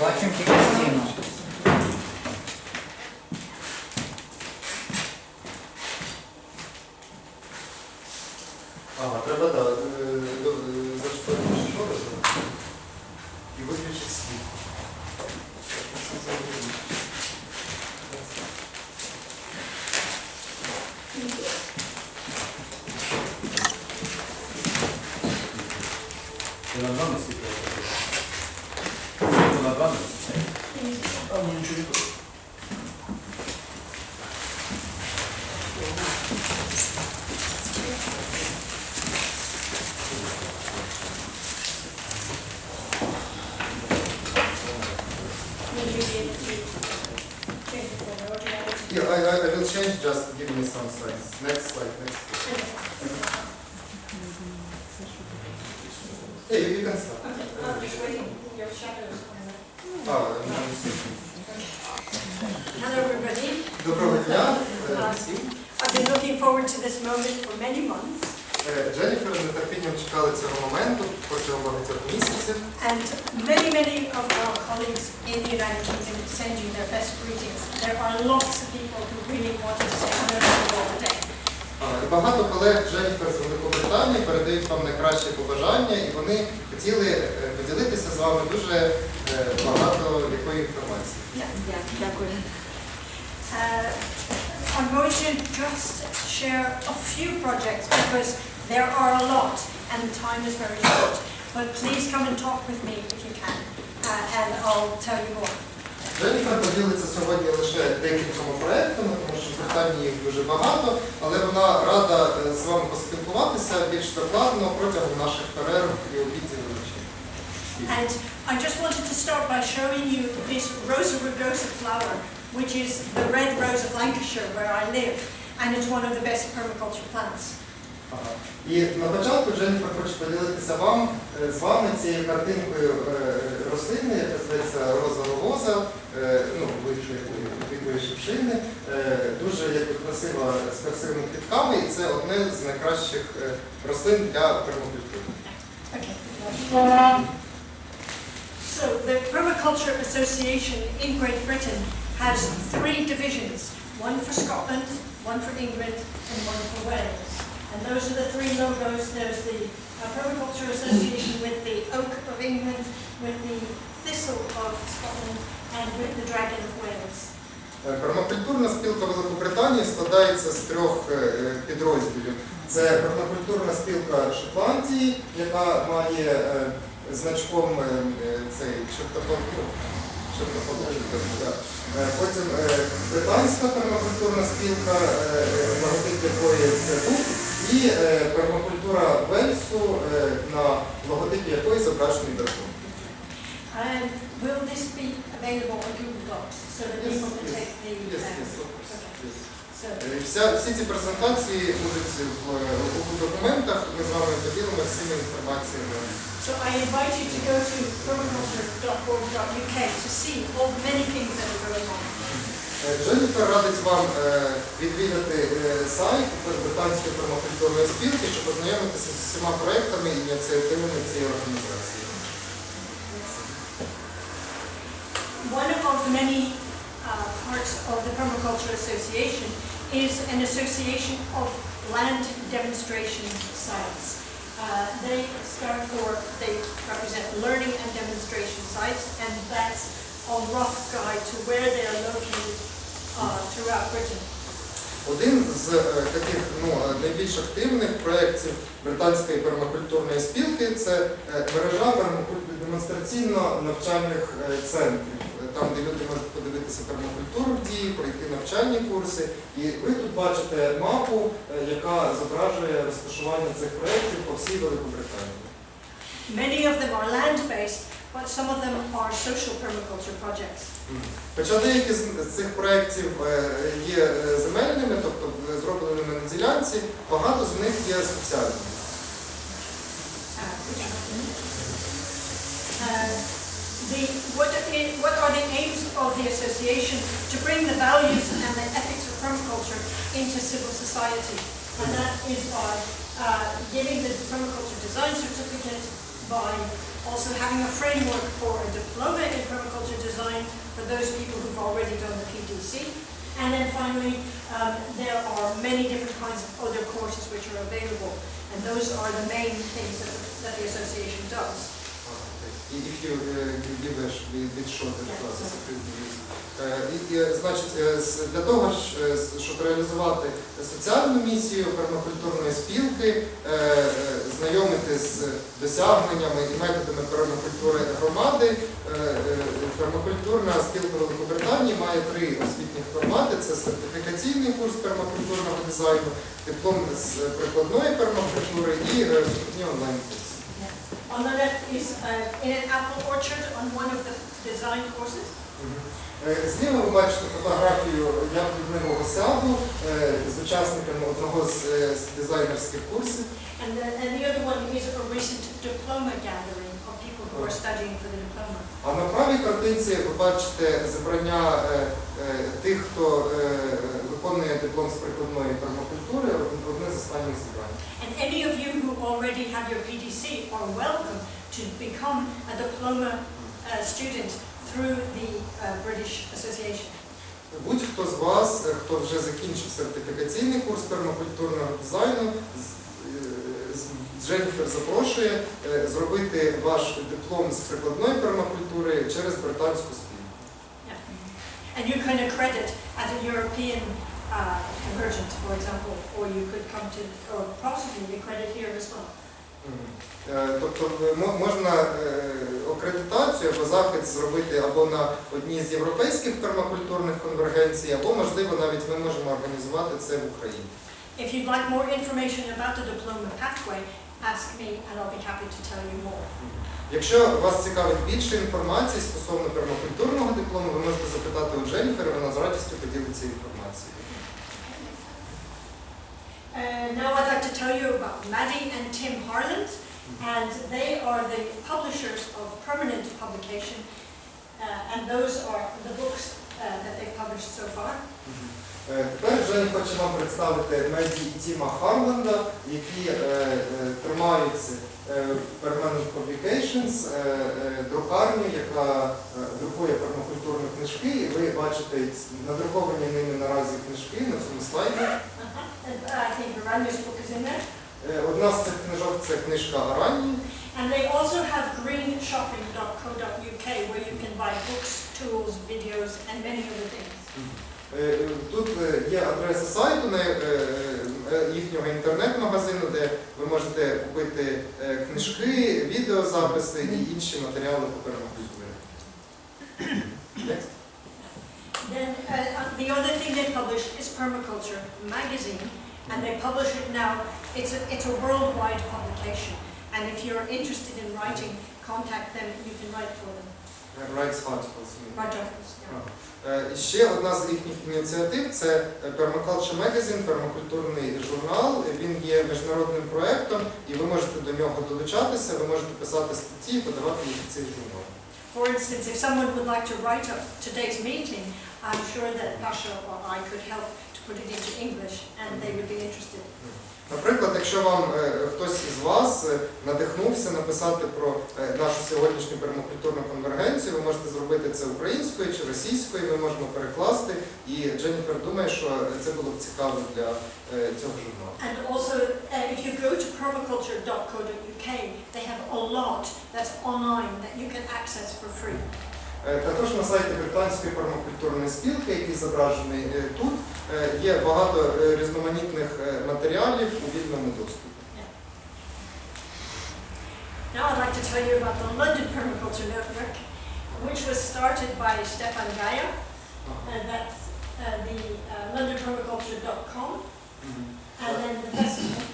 Бачимо тільки стіну. Yeah, I, I, I will change, just give me some slides. Next slide, next slide. Yeah, you, you can start. А, ну, всі. Hello, everybody. Доброго дня е, всім. I've been looking forward to this moment for many months, Е, Дженніфер з нетерпінням чекали цього моменту протягом багатьох місяців. and many, many of our colleagues in the United Kingdom send you their best greetings. There are lots of people who really wanted to say hello to you all today. Багато колег Дженніфер з Великобританії передають вам найкращі побажання, і вони хотіли е, поділитися з вами дуже е, багато якої інформації. Uh, I'm going to just share a few projects because there are a lot and the time is very short. But please come and talk with me if you can, uh, and I'll tell you more. Дженніфер поділиться сьогодні лише декількома проектами, тому що в Британії їх дуже багато, але вона рада е, з вами поспілкуватися більш докладно протягом наших перерв і обідів вночі. And I just wanted to start by showing you this Rosa rugosa flower, which is the red rose of Lancashire where I live, and it's one of the best permaculture plants. І на початку Дженніфер хоче поділитися вам е, з вами цією картинкою е, рослини, яка зветься роза роза, ну, виключної шипшини, е, дуже красива з красивими квітками, і це одне з найкращих е, рослин для пермакультури. So the Permaculture Association in Great Britain has three divisions, one for Scotland, one for England, and one for Wales. And those are the three logos. There's the uh, Permaculture Association with the oak of England, with the thistle of Scotland, and with the dragon of Wales. Е, Пермакультурна спілка Великобританії складається з трьох е, е, підрозділів. Це пермакультурна спілка Шотландії, яка має значком цей. Е, Потім британська пермакультурна спілка, логотип якої це дуб, і е, пермакультура Вельсу, е, на логотипі якої зображений дракон. And will this be available on Google Docs so that Yes, people can yes, take the... yes, uh, yes, of course, okay. yes. So, Е, Вся, всі ці презентації будуть в е, у документах. Ми з вами поділимося всіми інформаціями. So I invite you to go to permaculture.org.uk to see all the many things that are going on. Е, Дженніфер радить вам е, відвідати е, сайт британської пермакультурної спілки, щоб ознайомитися з усіма проектами і ініціативами цієї організації. One of the many uh, parts of the Permaculture Association is an association of land demonstration sites. Uh, They stand for, they represent learning and demonstration sites, and that's a rough guide to where they are located uh, throughout Britain. Один з е, таких ну, е, найбільш активних проєктів британської пермакультурної спілки це е, мережа демонстраційно-навчальних центрів, там, де люди можуть подивитися пермакультуру в дії, пройти навчальні курси. І ви тут бачите мапу, яка зображує розташування цих проєктів по всій Великобританії. Many of them are land-based, but some of them are social permaculture projects. Хоча деякі з з цих проєктів е, є е, земельними, тобто е, зробленими на ділянці, багато з них є соціальними. Uh, The, what i- what are the aims of the association? To bring the values and the ethics of permaculture into civil society. And that is by uh, giving the permaculture design certificate, by also having a framework for a diploma in permaculture design for those people who've already done the PDC. And then finally, um, there are many different kinds of other courses which are available, and those are the main things that, that the association does. If you give a bit shorter be easy. Е, і, Значить, е, для того, е, щоб реалізувати соціальну місію пермакультурної спілки, е, знайомити з досягненнями і методами пермакультури громади, пермакультурна спілка Великобританії має три освітніх формати: це сертифікаційний курс пермакультурного дизайну, диплом з прикладної пермакультури і вступні онлайн-курси. On the left is uh, in an apple orchard on one of the design courses. Е, Зліва ви бачите фотографію яблуневого саду е, з учасниками одного з, е, з дизайнерських курсів. And the, and the other one is a recent diploma gathering of people who are studying for the diploma. А на правій картинці ви бачите зібрання е, е, тих, хто е, виконує диплом з прикладної пермакультури, одне з останніх зібрань. And any of you already have your PDC are welcome to become a diploma uh, student through the uh, British Association. Будь-хто з вас, е, хто вже закінчив сертифікаційний курс пермакультурного дизайну, з- е, з- Дженніфер запрошує е, зробити ваш диплом з прикладної пермакультури через британську спільну. And you can accredit as a European uh, convergent, for example, or you could come to, or possibly accredit here as well. Е, Тобто е, можна е, акредитацію або захід зробити або на одній з європейських пермакультурних конвергенцій, або, можливо, навіть ми можемо організувати це в Україні. If you'd like more information about the diploma pathway, ask me and I'll be happy to tell you more. Якщо вас цікавить більше інформації стосовно пермакультурного диплому, ви можете запитати у Дженніфер, вона з радістю поділиться інформацією. Uh, now I'd like to tell you about Maddie and Tim Harland, and they are the publishers of permanent publication, uh, and those are the books uh, that they've published so far. Е, Тепер Жені хоче вам представити Меді і Тіма Харланда, які е, е, тримають е, Permanent Publications, е, е, друкарню, яка е, друкує пермакультурні книжки. І ви бачите надруковані ними наразі книжки на цьому слайді. Е, Одна з цих книжок це книжка Аранні. And they also have greenshopping.co.uk where you can buy books, tools, videos, and many other things. Е, Тут е, є адреса сайту на е, е, їхнього інтернет-магазину, де ви можете купити е, книжки, відеозаписи і інші матеріали по пермакультурі. Next. Then uh, uh, the other thing they publish is Permaculture magazine, and they publish it now. It's a, it's a worldwide publication, and if you're interested in writing, contact them. You can write for them. Rights Articles. Е, Ще одна з їхніх ініціатив це Permaculture Magazine, пермакультурний журнал. Він є міжнародним проєктом, і ви можете до нього долучатися, ви можете писати статті і подавати їх в цей журнал. For instance, if someone would like to write up today's meeting, I'm sure that Pasha or I could help to put it into English, and they would be interested. Наприклад, якщо вам е, хтось із вас е, надихнувся написати про е, нашу сьогоднішню пермакультурну конвергенцію, ви можете зробити це українською чи російською, ми можемо перекласти. І Дженніфер думає, що це було б цікаво для цього журналу. And also, uh, if you go to permaculture.co.uk, they have a lot that's online that you can access for free. Е, Також на сайті Британської пермакультурної спілки, який зображений е, тут, е, є багато е, різноманітних е, матеріалів у вільному доступі. Now I'd like to tell you about the London Permaculture Network, which was started by Stefan Gaia, and that's uh, the uh, londonpermaculture.com, and then the festival.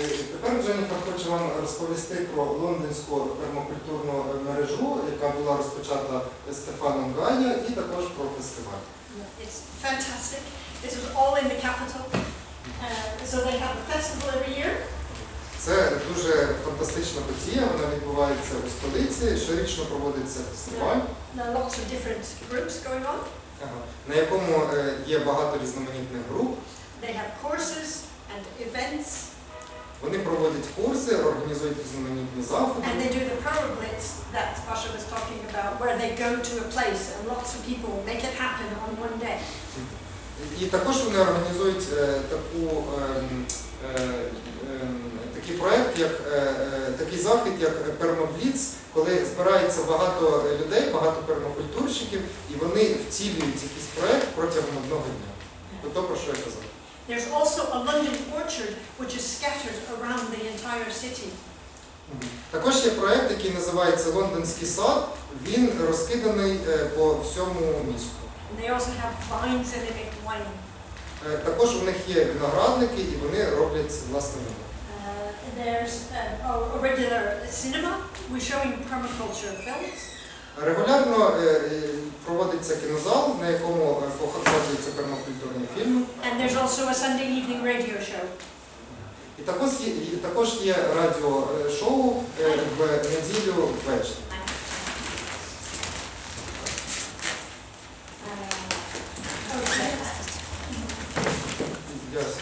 Е, Тепер Дженніфер хоче вам розповісти про лондонську пермакультурну мережу, яка була розпочата Стефаном Гая, і також про фестиваль. It's fantastic. This is all in the capital. Uh, so they have a festival every year, Це дуже фантастична подія, вона відбувається у столиці, щорічно проводиться фестиваль, there are lots of different groups going on. ага, на якому е, є багато різноманітних груп. They have courses and events, Вони проводять курси, організують різноманітні заходи. And they do the Pearl Blitz that Pasha was talking about, where they go to a place and lots of people make it happen on one day. І також вони організують е, таку, ем, е, ем, такий проект, як е, такий захід, як пермобліц, коли збирається багато людей, багато пермакультурщиків, і вони втілюють якийсь проект протягом одного дня. Тобто, про що я казав. There's also a London orchard which is scattered around the entire city. Також є проект, який називається Лондонський сад. Він розкиданий е, по всьому місту. And they also have vines and they make wine. Е, Також у них є виноградники і вони роблять власне вино. Uh, there's uh, a, a regular cinema. We're showing permaculture films. Регулярно е, е, проводиться кінозал, на якому е, показуються пермакультурні фільми. And there's also a Sunday evening radio show. І також є, також є радіошоу е, в неділю ввечері. Uh, okay. Дякую.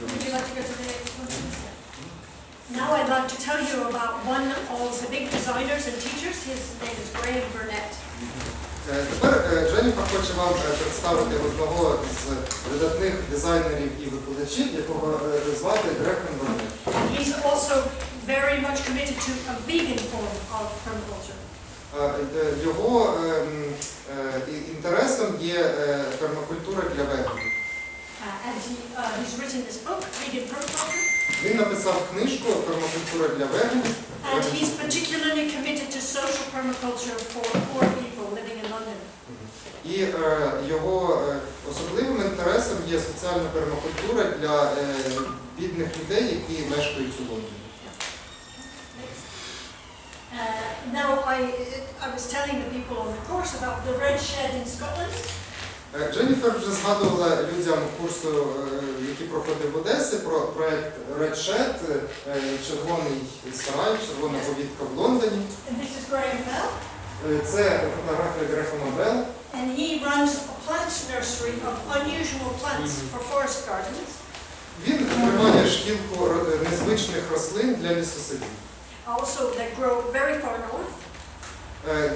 Would you like to go to the next one? Now I'd like to tell you about one of the big designers and teachers. His name is Graham Burnett. Е, Тепер е, Дженніфер хоче вам е, представити одного з видатних дизайнерів і викладачів, якого е, звати Грехен Бронет. He's also very much committed to a vegan form of permaculture. Е, е, Його ем, е, інтересом є е, пермакультура для веганів. Uh, and he, uh, he's written this book, Vegan Permaculture, Він написав книжку Пермакультура для веганів. and he's particularly committed to social permaculture for poor people. І е, його е, особливим інтересом є соціальна пермакультура для е, бідних людей, які мешкають у Лондоні. Uh, now, I, I was telling the people on the course about the red shed in Scotland. Дженніфер вже згадувала людям курсу, який проходив в Одесі, про проект Red Shed, червоний сарай, червона повітка в Лондоні. This is Graham Bell. Це фотографія Грефона Белл. And he runs a plant nursery of unusual plants for forest gardens. Він тримає шкілку ро- незвичних рослин для лісосадів. Also, they grow very far north. Е,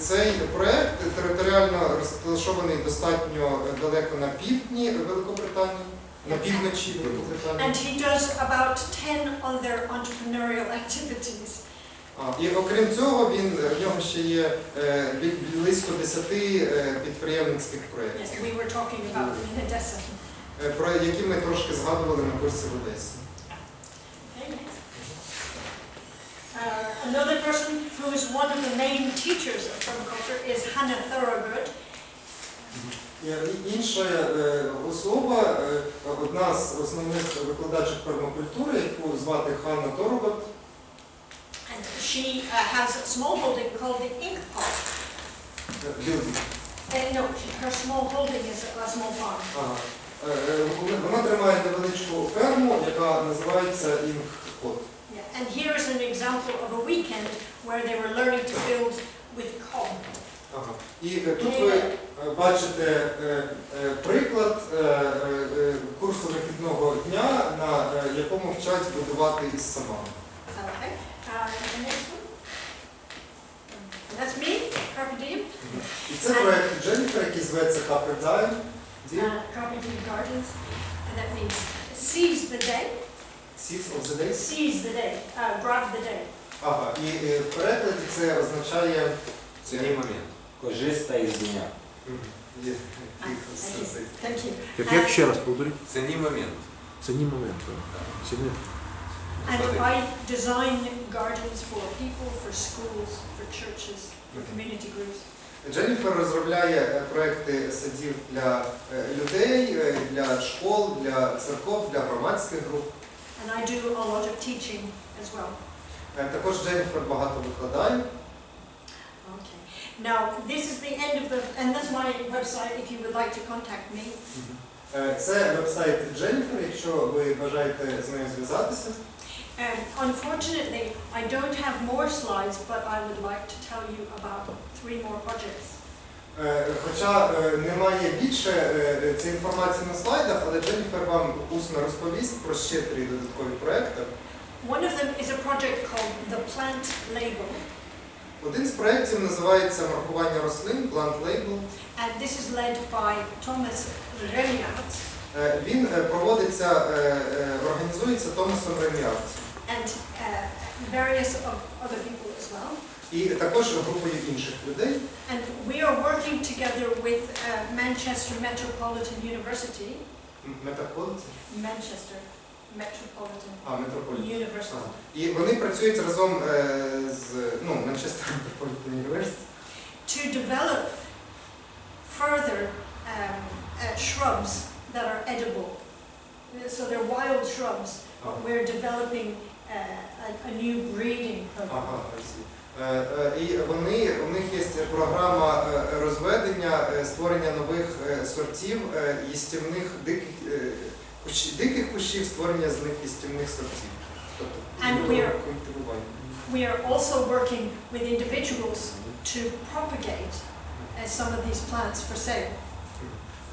Цей проект територіально розташований достатньо далеко на півдні Великобританії, на півночі And Великобританії. he does about 10 other entrepreneurial activities. І окрім цього, він в нього ще є е, близько 10 е, підприємницьких проєктів, we were talking about in Odessa. е, про які ми трошки згадували на курсі в Одесі. Okay. Uh, another person who is one of the main teachers of permaculture is Hannah Thorogood. Е, і Інша е, особа, е, одна з основних викладачів пермакультури, яку звати Ханна And she uh, has a small holding called the Ink Pot. е, Білді. Uh, no, she, her small holding is a small farm. Ага. Е, е, Вона тримає невеличку ферму, яка називається Інккот. Yeah. And here is an example of a weekend where they were learning to build with cob. Ага. І е, тут ви е, бачите е, е, приклад е, е, е, курсу вихідного дня, на е, якому вчать будувати із самами. Okay. Uh, the next one. That's me, Carpe Diem. І це проект Дженніфер, який зветься Copper Dime. Uh, Carpe Diem Gardens. And that means seize the day. Six of the Days. Seize the day. Uh, grab the day. Ага. І е, в перекладі це означає Цінний момент. Кожиста із дня. Є, Ah, thank you. you. Як, як ще раз повторіть? Цінний момент. Це ні момент. так. Ціни. And I design gardens for people, for schools, for churches, for community groups. Дженніфер розробляє е, проекти садів для е, людей, е, для школ, для церков, для громадських груп. And I do a lot of teaching as well. Е, Також Дженніфер багато викладає. Okay. Now, this is the end of the, and that's my website if you would like to contact me. Е, Це вебсайт Дженніфер, якщо ви бажаєте з нею зв'язатися. And unfortunately, I don't have more slides, but I would like to tell you about three more projects. Е, Хоча е, немає більше е, цієї інформації на слайдах, але Дженніфер вам усно розповість про ще три додаткові проекти. One of them is a project called the Plant Label, Один з проєктів називається маркування рослин Plant Label. and this is led by Thomas Remiart Е, Він проводиться, організується Томасом Реміарцем and uh, various of other people as well. і також групою інших людей. And we are working together with uh, Manchester Metropolitan University, М- Метрополітен? Manchester Metropolitan А, Метрополітен. University, Ага. І вони працюють разом е, з ну, Манчестер Метрополітен Університет. to develop further um, uh, shrubs that are edible. Uh, So they're wild shrubs. Ага. We're developing uh, a, a new breeding program. Ага, I see. Е, е, І вони, у них є програма е, розведення, е, створення нових е, сортів е, їстівних диких, е, кущ- диких кущів, створення з них їстівних сортів. Тобто And we are- культивування. We are also working with individuals to propagate uh, some of these plants for sale.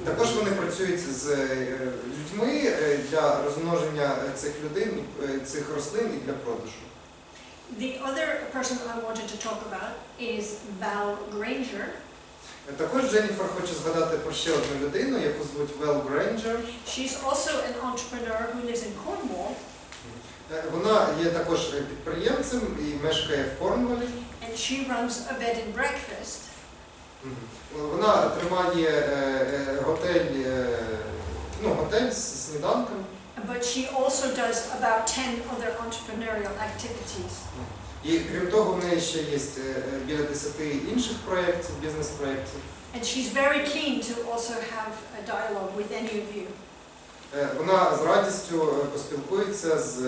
Також вони працюють з е, людьми е, для розмноження цих людей, е, цих рослин і для продажу. The other person I wanted to talk about is Val Granger. Також Дженніфер хоче згадати про ще одну людину, яку звуть Вел Грейнджер. She's also an entrepreneur who lives in Cornwall, Вона є також підприємцем і мешкає в Корнволі. and she runs a bed and breakfast. Вона тримає е, е, готель, е, ну, готель з сніданком. But she also does about 10 other entrepreneurial activities. І крім того, в неї ще є біля 10 інших проєктів, бізнес-проєктів. And she's very keen to also have a dialogue with any of you. Вона з радістю поспілкується з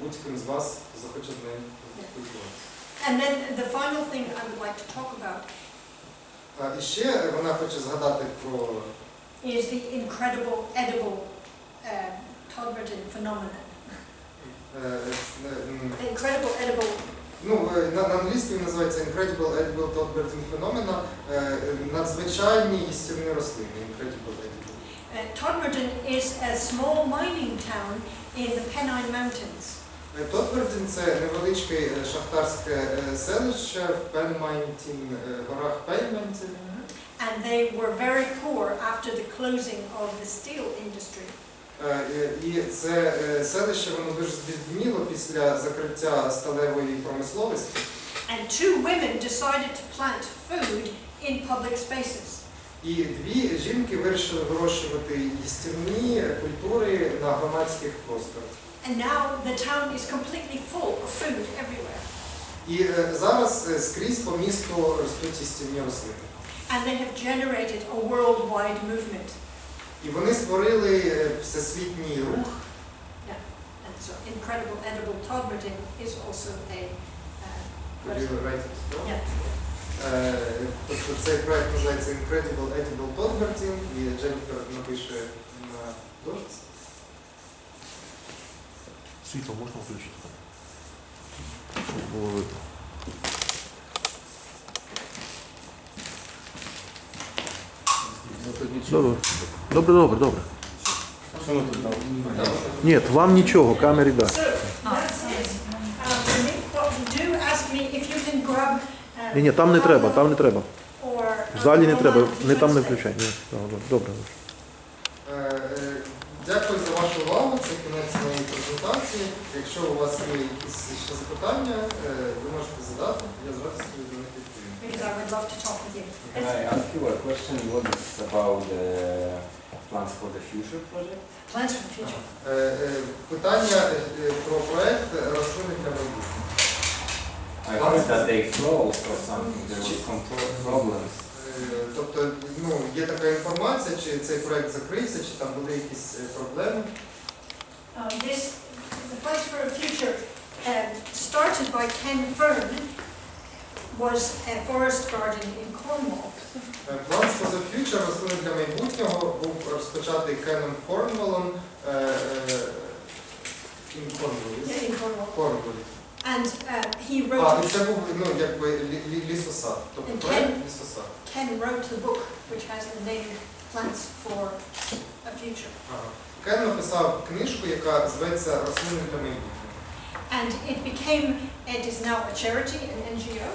будь-ким з вас, захоче з нею. And then the final thing I would like to talk about І ще вона хоче згадати про is the incredible edible uh, Todberton phenomenon. е, е, м, The incredible edible, ну, е, на, на англійській називається Incredible Edible Todberton Phenomena, е, надзвичайні їстівні рослини. Incredible Edible. uh, Todberton is a small mining town in the Pennine Mountains. Тотбердін це невеличке шахтарське е, селище в Пенмайнтін, е, горах Пенмайнтін. And they were very poor after the closing of the steel industry. Е, І це селище воно дуже збідніло після закриття сталевої промисловості. And two women decided to plant food in public spaces. І дві жінки вирішили вирощувати їстівні культури на громадських просторах. And now the town is completely full of food everywhere. І е, зараз е, скрізь по місту ростуть їстівні рослини. And they have generated a worldwide movement. І вони створили е, всесвітній рух. And so incredible edible Todberton is also a uh, Could you write it down? yeah. Е, Тобто цей проект називається Incredible Edible Todbertin, і Дженніфер напише на дошці. Світло можна включити? Щоб було видно. Добре. Добре, добре, добре. Ні, вам нічого, камері да. Ні, ні, там не треба, там не треба. В залі не треба, не там не включай. Ні, добре, добре. Е, е, Дякую за вашу увагу. Це кінець моєї презентації. Якщо у вас є якісь ще запитання, е, ви можете задати. Я з радістю на них відповім. I would love to talk with you. Can I ask you a question? What is about the plans for the future project? Plans for the future. Е, е, Питання про проект рослини для майбутнього. I heard that they closed or something. There was some problems. Тобто, ну, є така інформація, чи цей проект закрився, чи там були якісь проблеми. Um, this, the Plans for the Future, um, started by Ken Fern, was a forest garden in Cornwall. Е, План for the Future рослини для майбутнього був розпочатий Кеном Форнвелом е, е, in Cornwall. Yeah, in Cornwall. Корнволі. And uh, he А, wrote, і це був ну, якби лі- лі- лісосад. Тобто And проект Ken- лісосад. Ken wrote the book which has the name Plants for a Future. Ага. Кен написав книжку, яка зветься Рослини для майбутнього. And it became, it is now a charity, an NGO.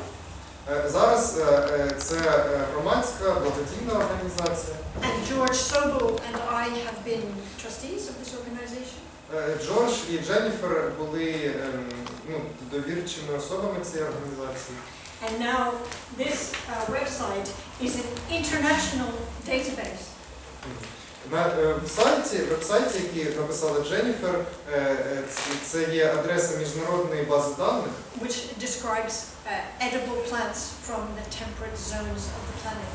Е, Зараз е, е, це е, громадська благодійна організація. And George Sobel and I have been trustees of this organization. Е, Джордж і Дженніфер були ем, ну, довірчими особами цієї організації. And now this uh, website is an international database. На е, сайті, веб-сайті, який написала Дженніфер, е, е, це- є адреса міжнародної бази даних, which describes edible plants from the temperate zones of the planet.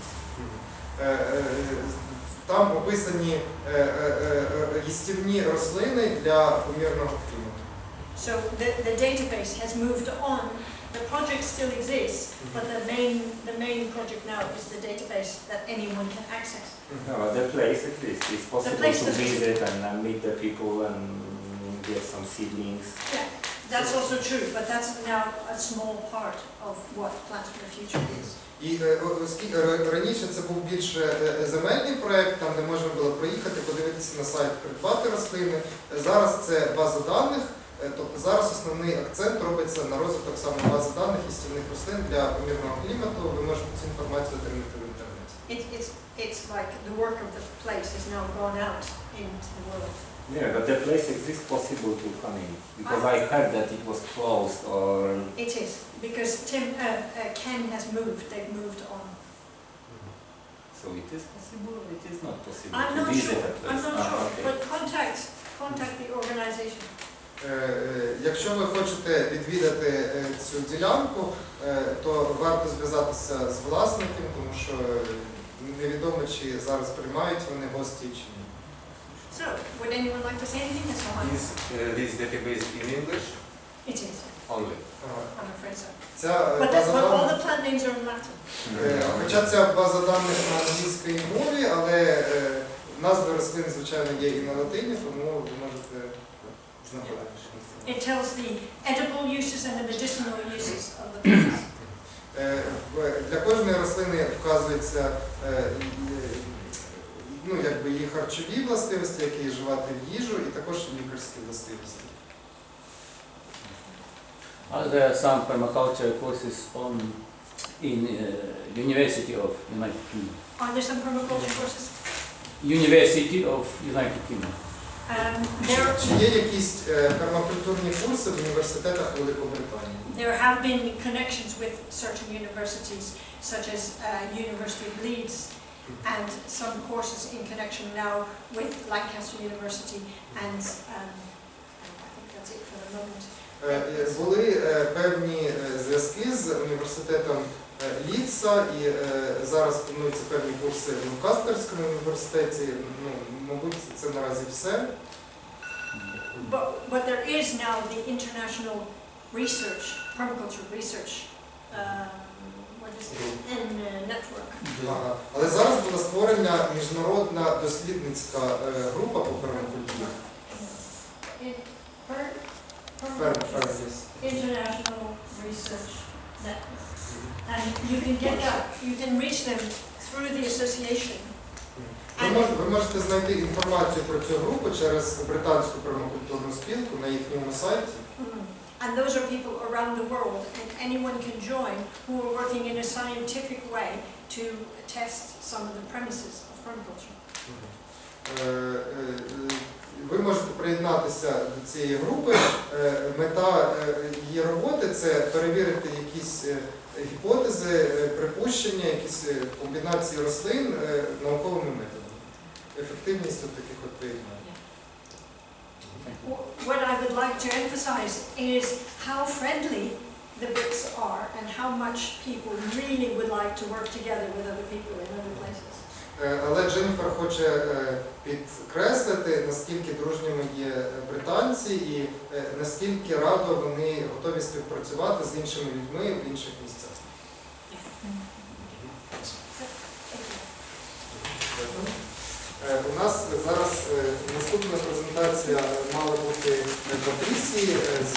Там описані їстівні рослини для помірного клімату. So the, the database has moved on. The project still exists, but the main, the main project now is the database that anyone can access. No, but the place at least is possible place to does exist. visit and uh, meet the people and get some seedlings. Yeah, that's also true, but that's now a small part of what Plants for the Future is. І е, о- оскільки ра- раніше це був більше е, земельний проект, там де можна було проїхати, подивитися на сайт, придбати рослини. Е, Зараз це база даних, е, тобто зараз основний акцент робиться на розвиток саме бази даних і стільних рослин для помірного клімату. Ви можете цю інформацію отримати в інтернеті. It, it's, it's like the work of the place has now gone out into the world. Yeah, but the place exists possible to come in because I heard that it was closed or It is, because Tim, uh, uh, Ken has moved, they've moved on. so it is possible or it is not possible I'm to not visit sure, a place. I'm not Ah, sure, okay. but contact, contact the organization. Е, е, Якщо ви хочете відвідати е, цю ділянку, е, то варто зв'язатися з власником, тому що е, невідомо, чи зараз приймають вони гості чи ні. So, would anyone like to say anything? Yes, Mohan? Is uh, this database in English It is, only? I'm afraid so. Ця е, But, база all даних, the plant names are in Latin. е, хоча ця база даних на англійській мові, але е, назви рослин, звичайно, є і на латині, тому ви можете. It tells the edible uses and the medicinal uses of the plants. Е, Для кожної рослини вказується е, е, ну, якби її харчові властивості, як її вживати в їжу, і також лікарські властивості. Are there some permaculture courses on in uh, University of United Kingdom? Are there some permaculture courses? University of United Kingdom. Um, Чи, there, чи є якісь е, пермакультурні курси в університетах Великобританії? there have been connections with certain universities, such as uh, University of Leeds, and some courses in connection now with Lancaster University, and um, I think that's it for the moment. Е, е, Були е, певні е, зв'язки з університетом е, Лідса, і е, зараз плануються певні курси в Ньюкастерському університеті. Ну, мабуть, це наразі все. But, but there is now the international research, permaculture research, um, what is it, and uh, network. Ага. Але зараз була створена міжнародна дослідницька е, група по пермакультурі. International research. And you can get that, you can reach them through the association. Ви, мож, ви можете знайти інформацію про цю групу через британську пермакультурну спілку на їхньому сайті. Mm. And those are people around the world, and anyone can join who are working in a scientific way to test some of the premises of permaculture. Е, е, Ви можете приєднатися до цієї групи. Е, Мета е, її роботи це перевірити якісь е, гіпотези, е, припущення, якісь е, комбінації рослин е, науковими методами. Ефективність от таких от поєднань. What I would like to emphasize is how friendly the Brits are and how much people really would like to work together with other people in other places. Е, Але Дженніфер хоче е, підкреслити, наскільки дружніми є британці і е, наскільки радо вони готові співпрацювати з іншими людьми в інших місцях. У нас зараз наступна презентація мала бути Патрісії з